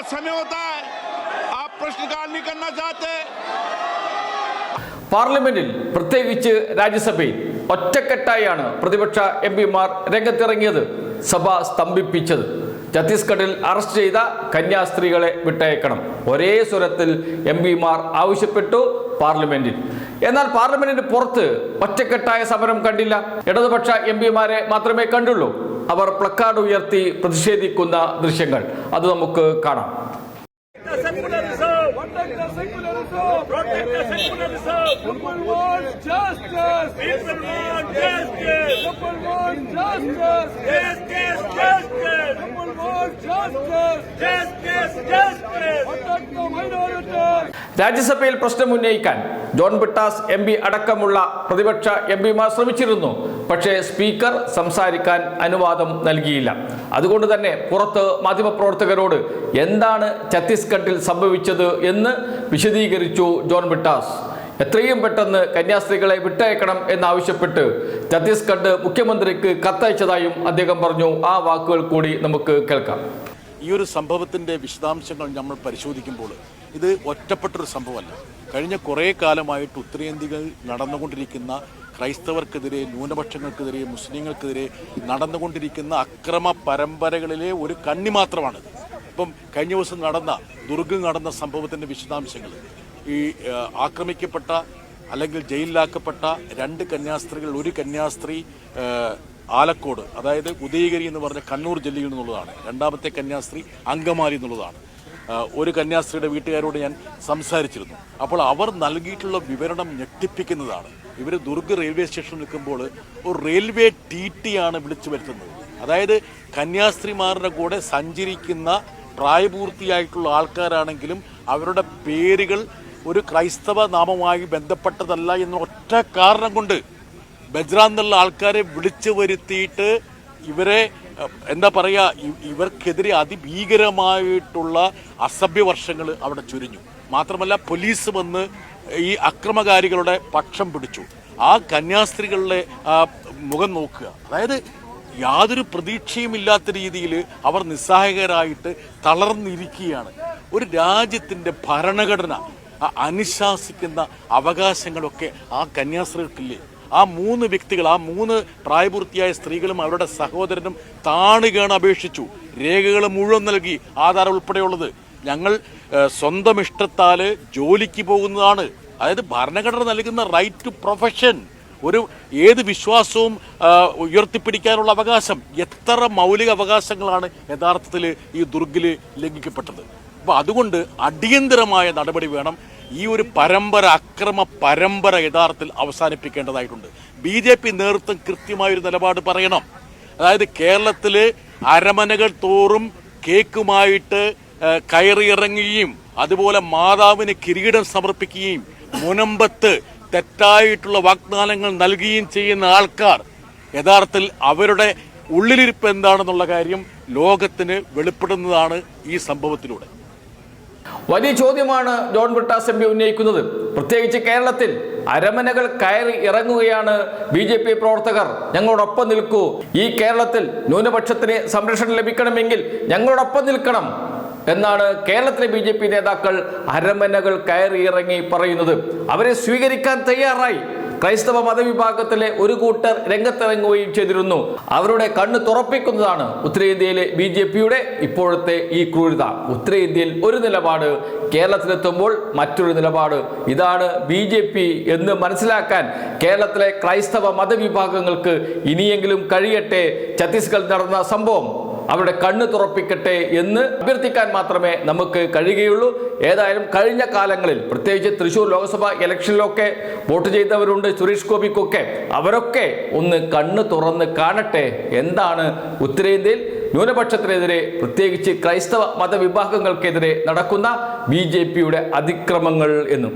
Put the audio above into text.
समय होता है आप प्रश्नकाल नहीं करना चाहते പാർലമെന്റിൽ പ്രത്യേകിച്ച് രാജ്യസഭയിൽ ഒറ്റക്കെട്ടായാണ് പ്രതിപക്ഷ എം പിമാർ രംഗത്തിറങ്ങിയത് സഭ സ്തംഭിപ്പിച്ചത് ഛത്തീസ്ഗഡിൽ അറസ്റ്റ് ചെയ്ത കന്യാസ്ത്രീകളെ വിട്ടയക്കണം ഒരേ സ്വരത്തിൽ എം പിമാർ ആവശ്യപ്പെട്ടു പാർലമെന്റിൽ എന്നാൽ പാർലമെന്റിന് പുറത്ത് ഒറ്റക്കെട്ടായ സമരം കണ്ടില്ല ഇടതുപക്ഷ എം പിമാരെ മാത്രമേ കണ്ടുള്ളൂ അവർ പ്ലക്കാർഡ് ഉയർത്തി പ്രതിഷേധിക്കുന്ന ദൃശ്യങ്ങൾ. അത് നമുക്ക് കാണാം. രാജ്യസഭയിൽ പ്രശ്നം ഉന്നയിക്കാൻ ജോൺ ബിട്ടാസ് എം പി അടക്കമുള്ള പ്രതിപക്ഷ എം പിമാർ ശ്രമിച്ചിരുന്നു. പക്ഷേ സ്പീക്കർ സംസാരിക്കാൻ അനുവാദം നൽകിയില്ല. അതുകൊണ്ട് തന്നെ പുറത്ത് മാധ്യമപ്രവർത്തകരോട് എന്താണ് ഛത്തീസ്ഗഡിൽ സംഭവിച്ചത് എന്ന് വിശദീകരിച്ചു ജോൺ ബിട്ടാസ് എത്രയും പെട്ടെന്ന് കന്യാസ്ത്രീകളെ വിട്ടയക്കണം എന്നാവശ്യപ്പെട്ട് ഛത്തീസ്ഗഡ് മുഖ്യമന്ത്രിക്ക് കത്തയച്ചതായും അദ്ദേഹം പറഞ്ഞു. ആ വാക്കുകൾ കൂടി നമുക്ക് കേൾക്കാം. ഈ ഒരു സംഭവത്തിന്റെ വിശദാംശങ്ങൾ നമ്മൾ പരിശോധിക്കുമ്പോൾ ഇത് ഒറ്റപ്പെട്ടൊരു സംഭവമല്ല. കഴിഞ്ഞ കുറേ കാലമായിട്ട് ഉത്തരേന്ത്യയിൽ നടന്നുകൊണ്ടിരിക്കുന്ന ക്രൈസ്തവർക്കെതിരെ ന്യൂനപക്ഷങ്ങൾക്കെതിരെ മുസ്ലിങ്ങൾക്കെതിരെ നടന്നുകൊണ്ടിരിക്കുന്ന അക്രമ പരമ്പരകളിലെ ഒരു കണ്ണി മാത്രമാണ്. ഇപ്പം കഴിഞ്ഞ ദിവസം നടന്ന ദുർഗം നടന്ന സംഭവത്തിന്റെ വിശദാംശങ്ങൾ. ഈ ആക്രമിക്കപ്പെട്ട അല്ലെങ്കിൽ ജയിലിലാക്കപ്പെട്ട രണ്ട് കന്യാസ്ത്രീകൾ ഒരു കന്യാസ്ത്രീ ആലക്കോട് അതായത് ഉദയഗിരി എന്ന് പറഞ്ഞ കണ്ണൂർ ജില്ലയിൽ നിന്നുള്ളതാണ്. രണ്ടാമത്തെ കന്യാസ്ത്രീ അങ്കമാലി എന്നുള്ളതാണ്. ഒരു കന്യാസ്ത്രീയുടെ വീട്ടുകാരോട് ഞാൻ സംസാരിച്ചിരുന്നു. അപ്പോൾ അവർ നൽകിയിട്ടുള്ള വിവരണം ഞെട്ടിപ്പിക്കുന്നതാണ്. ഇവർ ദുർഗ് റെയിൽവേ സ്റ്റേഷനിൽ നിൽക്കുമ്പോൾ ഒരു റെയിൽവേ ടി ടി ആണ് വിളിച്ചു വരുത്തുന്നത്. അതായത് കന്യാസ്ത്രീമാരുടെ കൂടെ സഞ്ചരിക്കുന്ന പ്രായപൂർത്തിയായിട്ടുള്ള ആൾക്കാരാണെങ്കിലും അവരുടെ പേരുകൾ ഒരു ക്രൈസ്തവ നാമമായി ബന്ധപ്പെട്ടതല്ല എന്ന ഒറ്റ കാരണം കൊണ്ട് ബജ്രാന്നുള്ള ആൾക്കാരെ വിളിച്ചു വരുത്തിയിട്ട് ഇവരെ എന്താ പറയുക ഇവർക്കെതിരെ അതിഭീകരമായിട്ടുള്ള അസഭ്യവർഷങ്ങൾ അവിടെ ചുരിഞ്ഞു. മാത്രമല്ല പോലീസ് വന്ന് ഈ അക്രമകാരികളുടെ പക്ഷം പിടിച്ചു. ആ കന്യാസ്ത്രീകളുടെ മുഖം നോക്കുക. അതായത് യാതൊരു പ്രതീക്ഷയും ഇല്ലാത്ത രീതിയിൽ അവർ നിസ്സഹായകരായിട്ട് തളർന്നിരിക്കുകയാണ്. ഒരു രാജ്യത്തിന്റെ ഭരണഘടന അനുശാസിക്കുന്ന അവകാശങ്ങളൊക്കെ ആ കന്യാസ്ത്രീകൾക്കില്ലേ? ആ മൂന്ന് വ്യക്തികൾ ആ മൂന്ന് പ്രായപൂർത്തിയായ സ്ത്രീകളും അവരുടെ സഹോദരനും താണുകയാണ് അപേക്ഷിച്ചു. രേഖകൾ മുഴുവൻ നൽകി ആധാരം ഉൾപ്പെടെയുള്ളത്. ഞങ്ങൾ സ്വന്തം ഇഷ്ടത്താൽ ജോലിക്ക് പോകുന്നതാണ്. അതായത് ഭരണഘടന നൽകുന്ന റൈറ്റ് ടു പ്രൊഫഷൻ ഒരു ഏത് വിശ്വാസവും ഉയർത്തിപ്പിടിക്കാനുള്ള അവകാശം എത്ര മൗലിക അവകാശങ്ങളാണ് യഥാർത്ഥത്തിൽ ഈ ദുർഗിൽ ലംഘിക്കപ്പെട്ടത്. അപ്പോൾ അതുകൊണ്ട് അടിയന്തരമായ നടപടി വേണം. ഈ ഒരു പരമ്പര അക്രമ പരമ്പര യഥാർത്ഥത്തിൽ അവസാനിപ്പിക്കേണ്ടതായിട്ടുണ്ട്. ബി ജെ പി നേതൃത്വം കൃത്യമായൊരു നിലപാട് പറയണം. അതായത് കേരളത്തിൽ അരമനകൾ തോറും കേക്കുമായിട്ട് കയറിയിറങ്ങുകയും അതുപോലെ മാതാവിന് കിരീടം സമർപ്പിക്കുകയും മുനമ്പത്ത് തെറ്റായിട്ടുള്ള വാഗ്ദാനങ്ങൾ നൽകുകയും ചെയ്യുന്ന ആൾക്കാർ യഥാർത്ഥത്തിൽ അവരുടെ ഉള്ളിലിരിപ്പ് എന്താണെന്നുള്ള കാര്യം ലോകത്തിന് വെളിപ്പെടുന്നതാണ് ഈ സംഭവത്തിലൂടെ. വലിയ ചോദ്യമാണ് ജോൺ ബ്രിട്ടാസ് എം പി ഉന്നയിക്കുന്നത്. പ്രത്യേകിച്ച് കേരളത്തിൽ അരമനകൾ കയറി ഇറങ്ങുകയാണ് ബി ജെ പി പ്രവർത്തകർ. ഞങ്ങളോടൊപ്പം നിൽക്കൂ. ഈ കേരളത്തിൽ ന്യൂനപക്ഷത്തിന് സംരക്ഷണം ലഭിക്കണമെങ്കിൽ ഞങ്ങളോടൊപ്പം നിൽക്കണം എന്നാണ് കേരളത്തിലെ ബി ജെ പി നേതാക്കൾ അരമനകൾ കയറി ഇറങ്ങി പറയുന്നത്. അവരെ സ്വീകരിക്കാൻ തയ്യാറായി. ക്രൈസ്തവ മതവിഭാഗത്തിലെ ഒരു കൂട്ടർ രംഗത്തിറങ്ങുകയും ചെയ്തിരുന്നു. അവരുടെ കണ്ണ് തുറപ്പിക്കുന്നതാണ് ഉത്തരേന്ത്യയിലെ ബി ജെ പിയുടെ ഇപ്പോഴത്തെ ഈ ക്രൂരത. ഉത്തരേന്ത്യയിൽ ഒരു നിലപാട് കേരളത്തിലെത്തുമ്പോൾ മറ്റൊരു നിലപാട്. ഇതാണ് ബി ജെ പി എന്ന് മനസ്സിലാക്കാൻ കേരളത്തിലെ ക്രൈസ്തവ മതവിഭാഗങ്ങൾക്ക് ഇനിയെങ്കിലും കഴിയട്ടെ ഛത്തീസ്ഗഡ് നടന്ന സംഭവം. അവരുടെ കണ്ണ് തുറപ്പിക്കട്ടെ എന്ന് അഭ്യർത്ഥിക്കാൻ മാത്രമേ നമുക്ക് കഴിയുകയുള്ളൂ. ഏതായാലും കഴിഞ്ഞ കാലങ്ങളിൽ പ്രത്യേകിച്ച് തൃശൂർ ലോക്സഭ ഇലക്ഷനിലൊക്കെ വോട്ട് ചെയ്തവരുണ്ട് സുരേഷ് ഗോപിക്കൊക്കെ. അവരൊക്കെ ഒന്ന് കണ്ണ് തുറന്ന് കാണട്ടെ എന്താണ് ഉത്തരേന്ത്യയിൽ? ന്യൂനപക്ഷത്തിനെതിരെ പ്രത്യേകിച്ച് ക്രൈസ്തവ മതവിഭാഗങ്ങൾക്കെതിരെ നടക്കുന്ന ബി ജെ പിയുടെ അതിക്രമങ്ങൾ എന്നും.